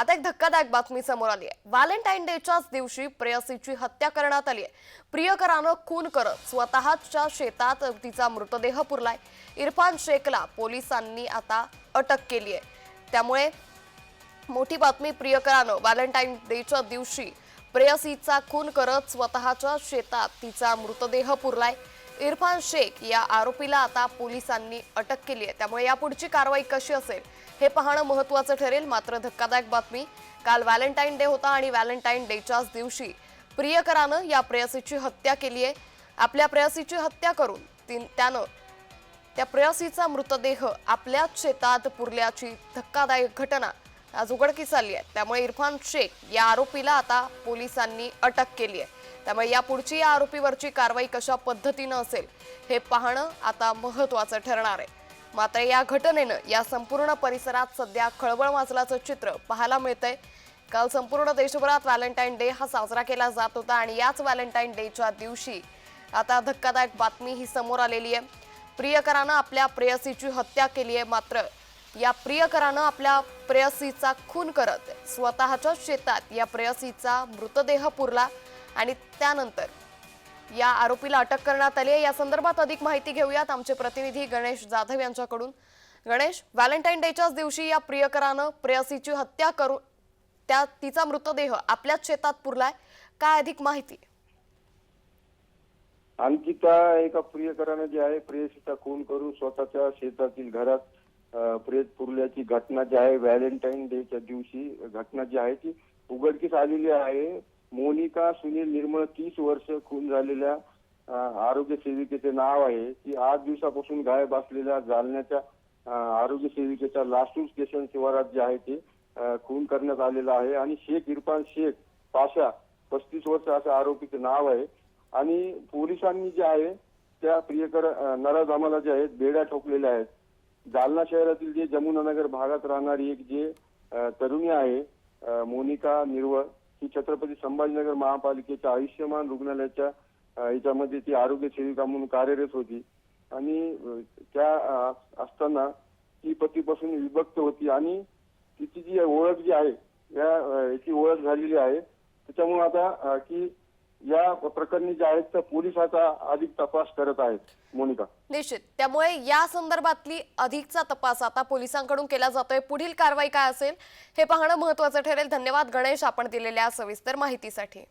आता एक धक्कादायक बातमी समोर आली आहे. व्हॅलेंटाईन डेच्याच दिवशी प्रेयसीची हत्या करण्यात आली आहे. प्रियकरानं खून करत स्वतःच्या शेतात तिचा मृतदेह पुरलाय. इरफान शेखला पोलिसांनी आता अटक केली आहे. त्यामुळे मोठी बातमी प्रियकरानं व्हॅलेंटाईन डेच्या दिवशी प्रेयसीचा खून करत स्वतःच्या शेतात तिचा मृतदेह पुरलाय. इरफान शेख या आरोपीला आता पोलिसांनी अटक केली आहे. त्यामुळे यापुढची कारवाई कशी असेल हे पाहणं महत्वाचं ठरेल. मात्र धक्कादायक बातमी काल व्हॅलेंटाईन डे होता आणि व्हॅलेंटाईन डेच्याच दिवशी प्रियकरानं या प्रेयसीची हत्या केली आहे. आपल्या प्रेयसीची हत्या करून तीन त्यानं त्या प्रेयसीचा मृतदेह आपल्याच शेतात पुरल्याची धक्कादायक घटना आज उघडकीस आली आहे. त्यामुळे इरफान शेख या आरोपीला आता पोलिसांनी अटक केली आहे. त्यामुळे या पुढची या आरोपीवरची कारवाई कशा पद्धतीनं असेल हे पाहणं आता महत्वाचं ठरणार आहे. मात्र या घटनेनं या संपूर्ण परिसरात सध्या खळबळ माजल्याचं चित्र पाहायला मिळतंय. काल संपूर्ण देशभरात व्हॅलेंटाईन डे हा साजरा केला जात होता आणि याच व्हॅलेंटाईन डेच्या दिवशी आता धक्कादायक बातमी ही समोर आलेली आहे. प्रियकरानं आपल्या प्रेयसीची हत्या केली आहे मात्र या प्रियकरानं आपल्या प्रेयसीचा खून करत स्वतःच्या शेतात या प्रेयसीचा मृतदेह पुरला. आणि त्यानंतर या आरोपीला अटक करण्यात आली आहे. या संदर्भात अधिक माहिती घेऊयात आमचे प्रतिनिधी गणेश जाधव यांच्याकडून. गणेश व्हॅलेंटाईन डेच्याच दिवशी या प्रियकरानं प्रेयसीची हत्या करून त्या तिचा मृतदेह आपल्याच शेतात पुरलाय. काय अधिक माहिती? अंकिता एका प्रियकरानं जे आहे प्रेयसीचा खून करून स्वतःच्या शेतातील घरात प्रेत पुरल्याची घटना जी आहे व्हॅलेंटाईन डेच्या दिवशी घटना जी आहे ती उघडकीस आलेली आहे. मोनिका सुनील निर्मळ तीस वर्ष खून झालेल्या आरोग्य सेविकेचे नाव आहे. ती आठ दिवसापासून गायब असलेल्या जालन्याच्या आरोग्य सेविकेच्या लासूर स्टेशन शिवारात जे आहे ते खून करण्यात आलेला आहे. आणि शेख इरफान शेख पाशा पस्तीस वर्ष असं आरोपीचे नाव आहे. आणि पोलिसांनी जे आहे त्या प्रियकर नराज नराधामाला जे आहेत बेड्या ठोकलेल्या आहेत. जालना शहरातील जे जमुनानगर भागात राहणारी एक जे तरुणी आहे मोनिका निर्वळ ही छत्रपती संभाजीनगर महापालिकेच्या आयुष्यमान रुग्णालयाच्या याच्यामध्ये ती आरोग्य सेविका म्हणून कार्यरत होती. आणि त्या असताना ती पतीपासून विभक्त होती आणि तिची जी ओळख जी आहे या याची ओळख झालेली आहे. त्याच्यामुळे आता की या प्रकरणी जे आहेत त्या पोलीस आता अधिक तपास करत आहेत. मोनिका. निश्चित. त्यामुळे या संदर्भातली अधिकचा तपास आता पोलिसांकडून केला जातोय. पुढील कारवाई काय असेल हे पाहणं महत्वाचं ठरेल. धन्यवाद गणेश आपण दिलेल्या सविस्तर माहितीसाठी.